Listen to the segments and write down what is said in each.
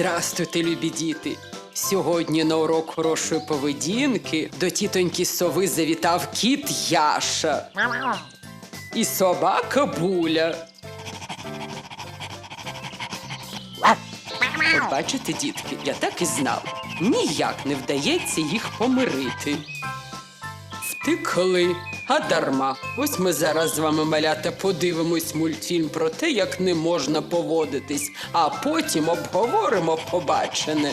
Здравствуйте, любі діти! Сьогодні на урок хорошої поведінки до тітоньки сови завітав кіт Яша і собака Буля. От бачите, дітки, я так і знав. Ніяк не вдається їх помирити. Втекли, а дарма. Ось ми зараз з вами, малята, подивимось мультфільм про те, як не можна поводитись, а потім обговоримо побачене.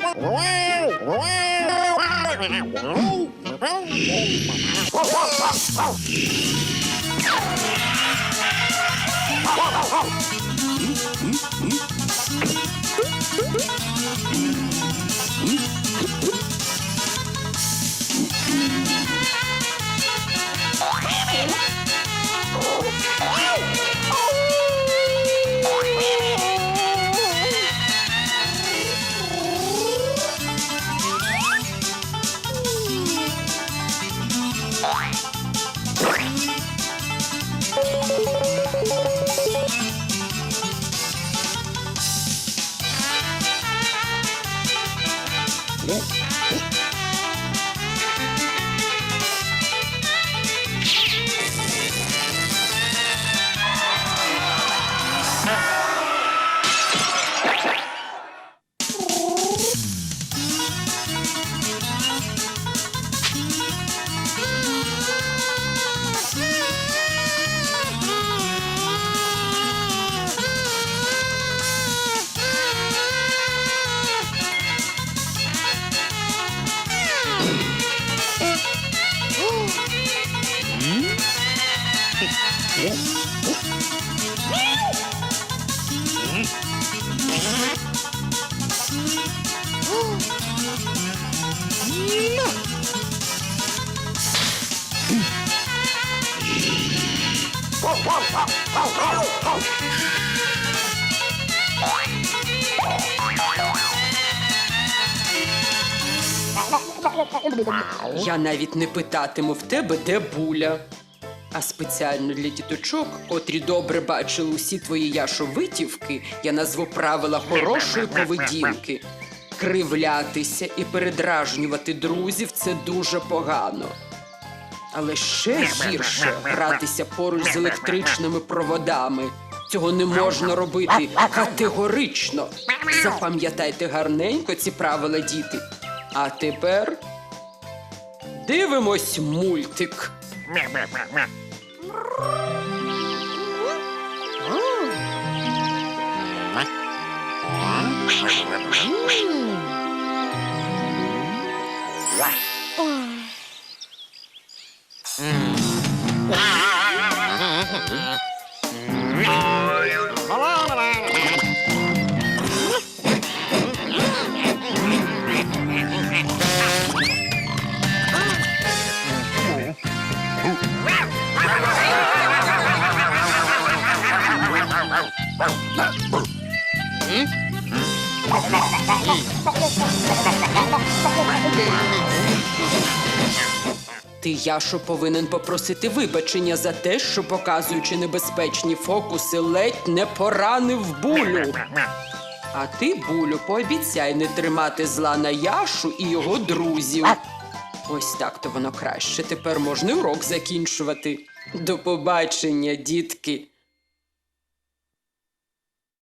Hum, hum, hum. Я навіть не питатиму в тебе, де буля. А спеціально для діточок, котрі добре бачили усі твої яшовитівки, я назву правила хорошої поведінки. Кривлятися і передражнювати друзів це дуже погано. Але ще гірше гратися поруч з електричними проводами. Цього не можна робити категорично. Запам'ятайте гарненько ці правила, діти. А тепер дивимось мультик. Mm-hmm. Ти, Яшо, повинен попросити вибачення за те, що, показуючи небезпечні фокуси, ледь не поранив булю. А ти, булю, пообіцяй не тримати зла на Яшу і його друзів. Ось так то воно краще. Тепер можна урок закінчувати. До побачення, дітки.